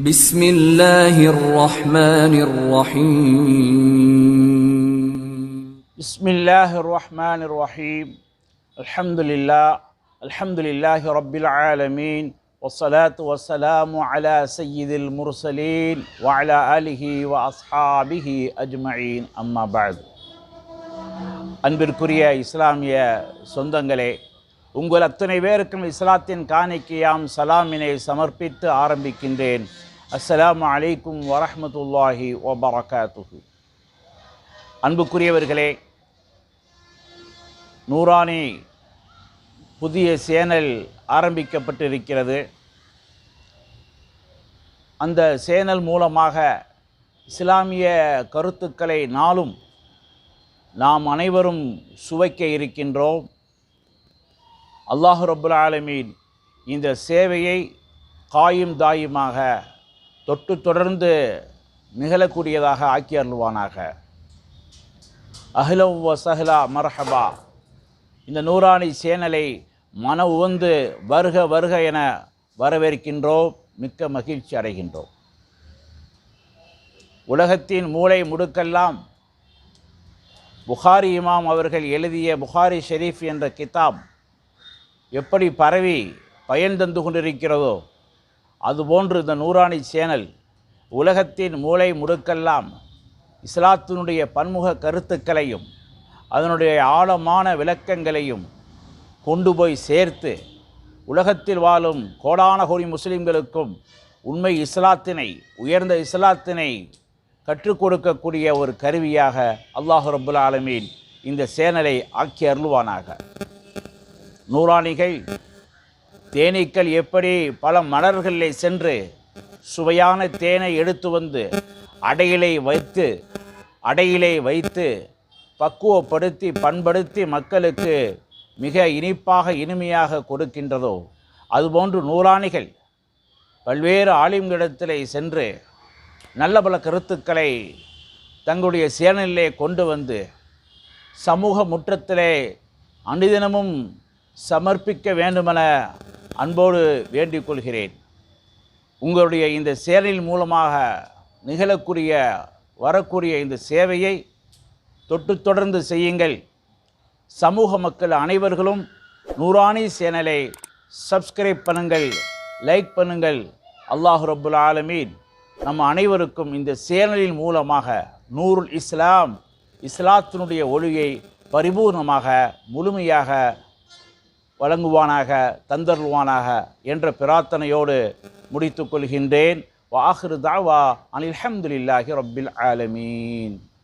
بسم الله الرحمن الرحيم بسم الله الرحمن الرحيم الحمد لله الحمد لله رب العالمين والصلاة والسلام على سيد المرسلين وعلى آله وأصحابه أجمعين أما بعد அன்பிற்குரிய இஸ்லாமிய சொந்தங்களே உங்கள் அத்தனை பேருக்கும் இஸ்லாத்தின் காணிக்கையாம் சலாமினை சமர்ப்பித்து ஆரம்பிக்கின்றேன் அஸ்ஸலாமு அலைக்கும் வரஹ்மத்துல்லாஹி வபரகாத்துஹு. அன்புக்குரியவர்களே நூறானி புதிய சேனல் ஆரம்பிக்கப்பட்டிருக்கிறது. அந்த சேனல் மூலமாக இஸ்லாமிய கருத்துக்களை நாளும் நாம் அனைவரும் சுவைக்க இருக்கின்றோம். அல்லாஹு ரபுல் ஆலமீன் இந்த சேவையை காயும் தாயுமாக தொட்டு தொடர்ந்து நிகழக்கூடியதாக ஆக்கி அருள்வானாக. அஹ்லம் சஹ்லா மர்ஹபா. இந்த நூறாணி சேனலை மன உவந்து வருக வருக என வரவேற்கின்றோம். மிக்க மகிழ்ச்சி அடைகின்றோம். உலகத்தின் மூளை முடுக்கெல்லாம் புகாரி இமாம் அவர்கள் எழுதிய புகாரி ஷெரீஃப் என்ற கிதாப் எப்படி பரவி பயன் தந்து கொண்டிருக்கிறதோ அதுபோன்று இந்த நூறாணி சேனல் உலகத்தின் மூளை முடுக்கெல்லாம் இஸ்லாத்தினுடைய பன்முக கருத்துக்களையும் அதனுடைய ஆழமான விளக்கங்களையும் கொண்டு போய் சேர்த்து உலகத்தில் வாழும் கோடான கோடி முஸ்லீம்களுக்கும் உண்மை இஸ்லாத்தினை உயர்ந்த இஸ்லாத்தினை கற்றுக் கொடுக்கக்கூடிய ஒரு கருவியாக அல்லாஹ் ரபுல் ஆலமீன் இந்த சேனலை ஆக்கி அருள்வானாக. நூறாணிகள் தேனீக்கள் எப்படி பல மலர்களில் சென்று சுவையான தேனை எடுத்து வந்து அடையிலை வைத்து அடையிலை வைத்து பக்குவப்படுத்தி பண்படுத்தி மக்களுக்கு மிக இனிப்பாக இனிமையாக கொடுக்கின்றதோ அதுபோன்று நூலாணிகள் பல்வேறு ஆலிம்களிடத்திலே சென்று நல்ல பல கருத்துக்களை தங்களுடைய சேனலிலே கொண்டு வந்து சமூக முற்றத்திலே அனுதினமும் சமர்ப்பிக்க வேண்டுமென அன்போடு வேண்டிக் கொள்கிறேன். உங்களுடைய இந்த சேனல் மூலமாக நிகழக்கூடிய வரக்கூடிய இந்த சேவையை தொட்டு தொடர்ந்து செய்யுங்கள். சமூக மக்கள் அனைவர்களும் நூறானி சேனலை சப்ஸ்கிரைப் பண்ணுங்கள் லைக் பண்ணுங்கள். அல்லாஹு ரபுல் ஆலமீன். நம்ம அனைவருக்கும் இந்த சேனலின் மூலமாக நூருல் இஸ்லாம் இஸ்லாத்தினுடைய ஒளியை பரிபூர்ணமாக முழுமையாக வழங்குவானாக தந்தருள்வானாக என்ற பிரார்த்தனையோடு முடித்துக்கொள்கின்றேன் வாஹிரு தாவா அனில் அஹமதுல்லாஹி ரப்பில் ஆலமீன்.